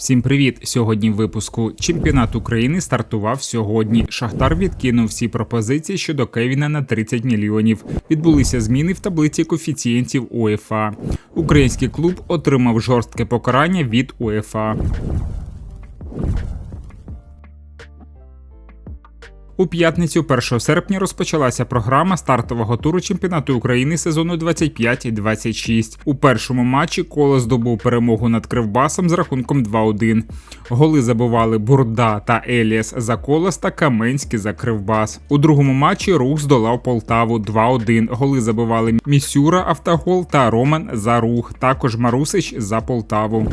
Всім привіт! Сьогодні в випуску чемпіонат України стартував сьогодні. Шахтар відкинув всі пропозиції щодо Кевіна на 30 мільйонів. Відбулися зміни в таблиці коефіцієнтів УЄФА. Український клуб отримав жорстке покарання від УЄФА. У п'ятницю 1 серпня розпочалася програма стартового туру чемпіонату України сезону 25-26. У першому матчі коло здобув перемогу над Кривбасом з рахунком 2-1. Голи забивали Бурда та Еліас за колос та Каменський за Кривбас. У другому матчі рух здолав Полтаву 2-1. Голи забивали Місюра Автогол та Роман за рух. Також Марусич за Полтаву.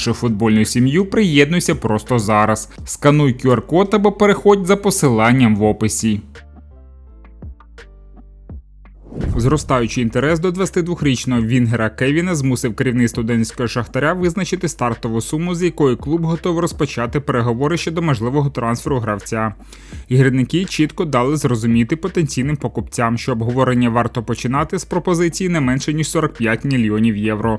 нашу футбольну сім'ю, приєднуйся просто зараз. Скануй QR-код або переходь за посиланням в описі. Зростаючий інтерес до 22-річного Вінгера Кевіна змусив керівництво Донецького шахтаря визначити стартову суму, з якої клуб готовий розпочати переговори щодо можливого трансферу гравця. Ігриники чітко дали зрозуміти потенційним покупцям, що обговорення варто починати з пропозиції не менше ніж 45 мільйонів євро.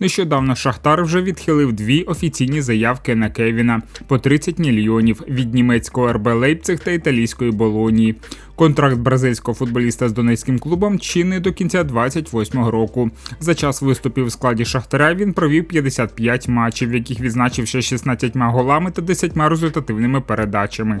Нещодавно Шахтар вже відхилив дві офіційні заявки на Кевіна по 30 мільйонів від німецького РБ Лейпциг та італійської Болонії. Контракт бразильського футболіста з донецьким клубом чинний до кінця 28-го року. За час виступів в складі Шахтаря він провів 55 матчів, в яких відзначився 16 голами та 10 результативними передачами.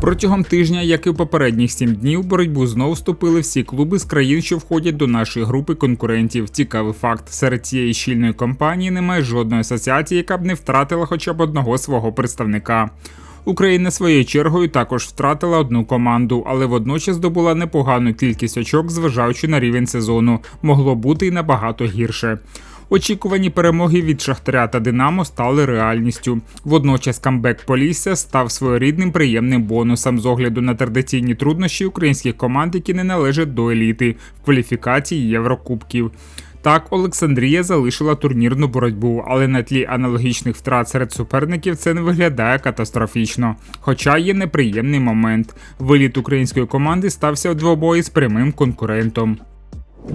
Протягом тижня, як і в попередніх сім днів, боротьбу знову вступили всі клуби з країн, що входять до нашої групи конкурентів. Цікавий факт: серед цієї щільної компанії немає жодної асоціації, яка б не втратила хоча б одного свого представника. Україна своєю чергою також втратила одну команду, але водночас здобула непогану кількість очок, зважаючи на рівень сезону. Могло бути й набагато гірше. Очікувані перемоги від Шахтаря та Динамо стали реальністю. Водночас камбек Полісся став своєрідним приємним бонусом з огляду на традиційні труднощі українських команд, які не належать до еліти в кваліфікації Єврокубків. Так, Олександрія залишила турнірну боротьбу, але на тлі аналогічних втрат серед суперників це не виглядає катастрофічно. Хоча є неприємний момент. Виліт української команди стався у двобої з прямим конкурентом.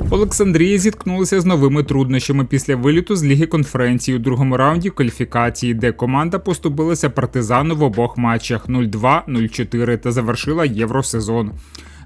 Олександрія зіткнулася з новими труднощами після виліту з ліги конференції у другому раунді кваліфікації, де команда поступилася партизану в обох матчах 0-2, 0-4 та завершила євросезон.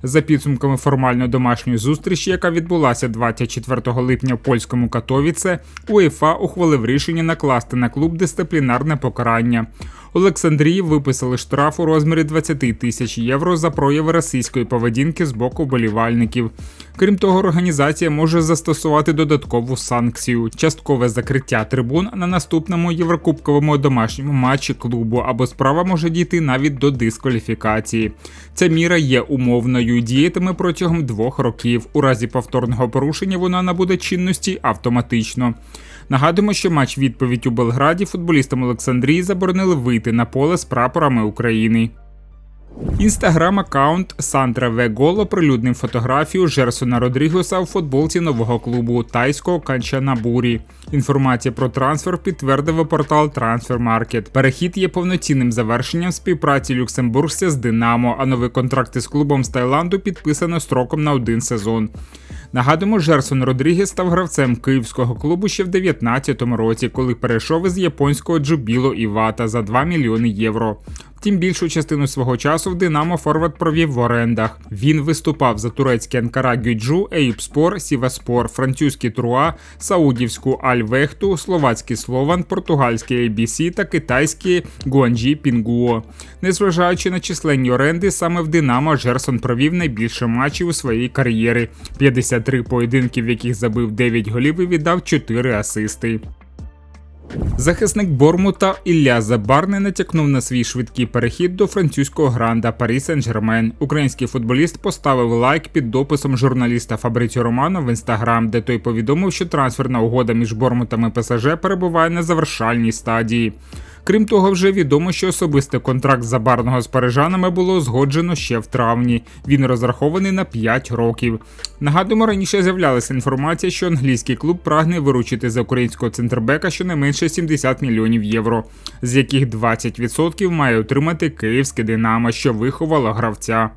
За підсумками формальної домашньої зустрічі, яка відбулася 24 липня в польському Катовіце, УЄФА ухвалив рішення накласти на клуб дисциплінарне покарання. Олександрії виписали штраф у розмірі 20 тисяч євро за прояви російської поведінки з боку болівальників. Крім того, організація може застосувати додаткову санкцію часткове закриття трибун на наступному єврокубковому домашньому матчі клубу або справа може дійти навіть до дискваліфікації. Ця міра є умовною і діятиме протягом двох років. У разі повторного порушення вона набуде чинності автоматично. Нагадуємо, що матч відповідь у Белграді футболістам Олександрії заборонили вийти на поле з прапорами України. Інстаграм-аккаунт Сантра Веголо оприлюднив фотографію Жерсона Родрігеса у футболці нового клубу тайського Канчанабурі. Інформація про трансфер підтвердив портал Transfermarkt. Перехід є повноцінним завершенням співпраці люксембургця з Динамо, а новий контракт із клубом з Таїланду підписано строком на один сезон. Нагадуємо, Жерсон Родрігес став гравцем київського клубу ще в 2019 році, коли перейшов із японського Джубіло Івата за 2 мільйони євро. Втім, більшу частину свого часу в Динамо Форвард провів в орендах. Він виступав за турецький Анкара Гюджу, Ейпспор, Сіваспор, французький Труа, саудівську Аль-Вехту, словацький Слован, португальський ABC та китайський Гуанджі Пінгуо. Незважаючи на численні оренди, саме в Динамо Жерсон провів найбільше матчів у своїй кар'єрі: 53 поєдинки, в яких забив 9 голів і віддав 4 асисти. Захисник Бормута Ілля Забарни натякнув на свій швидкий перехід до французького гранда Парі Сен-Жермен. Український футболіст поставив лайк під дописом журналіста Фабриціо Романо в інстаграм, де той повідомив, що трансферна угода між Бормутом і ПСЖ перебуває на завершальній стадії. Крім того, вже відомо, що особистий контракт забарного з парижанами було згоджено ще в травні. Він розрахований на 5 років. Нагадуємо, раніше з'являлася інформація, що англійський клуб прагне виручити за українського центрбека щонайменше 70 мільйонів євро, з яких 20% має отримати київське Динамо, що виховало гравця.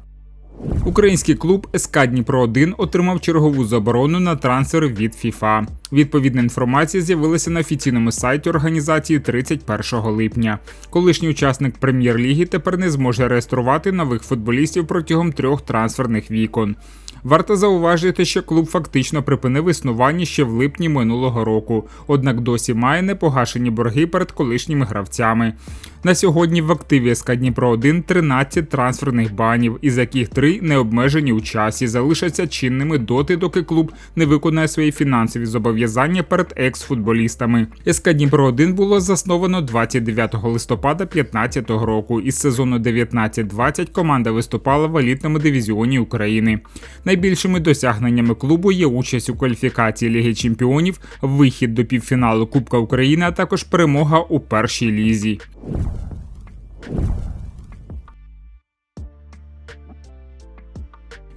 Український клуб СК Дніпро 1 отримав чергову заборону на трансфер від ФІФА. Відповідна інформація з'явилася на офіційному сайті організації 31 липня. Колишній учасник прем'єр-ліги тепер не зможе реєструвати нових футболістів протягом трьох трансферних вікон. Варто зауважити, що клуб фактично припинив існування ще в липні минулого року, однак досі має непогашені борги перед колишніми гравцями. На сьогодні в активі СК Дніпро 1 13 трансферних банів, із яких три не обмежені у часі, залишаться чинними доти, доки клуб не виконає свої фінансові зобов'язання перед екс-футболістами. СК Дніпро 1 було засновано 29 листопада 2015 року. Із сезону 19-20 команда виступала в елітному дивізіоні України. Найбільшими досягненнями клубу є участь у кваліфікації Ліги Чемпіонів, вихід до півфіналу Кубка України, а також перемога у першій лізі.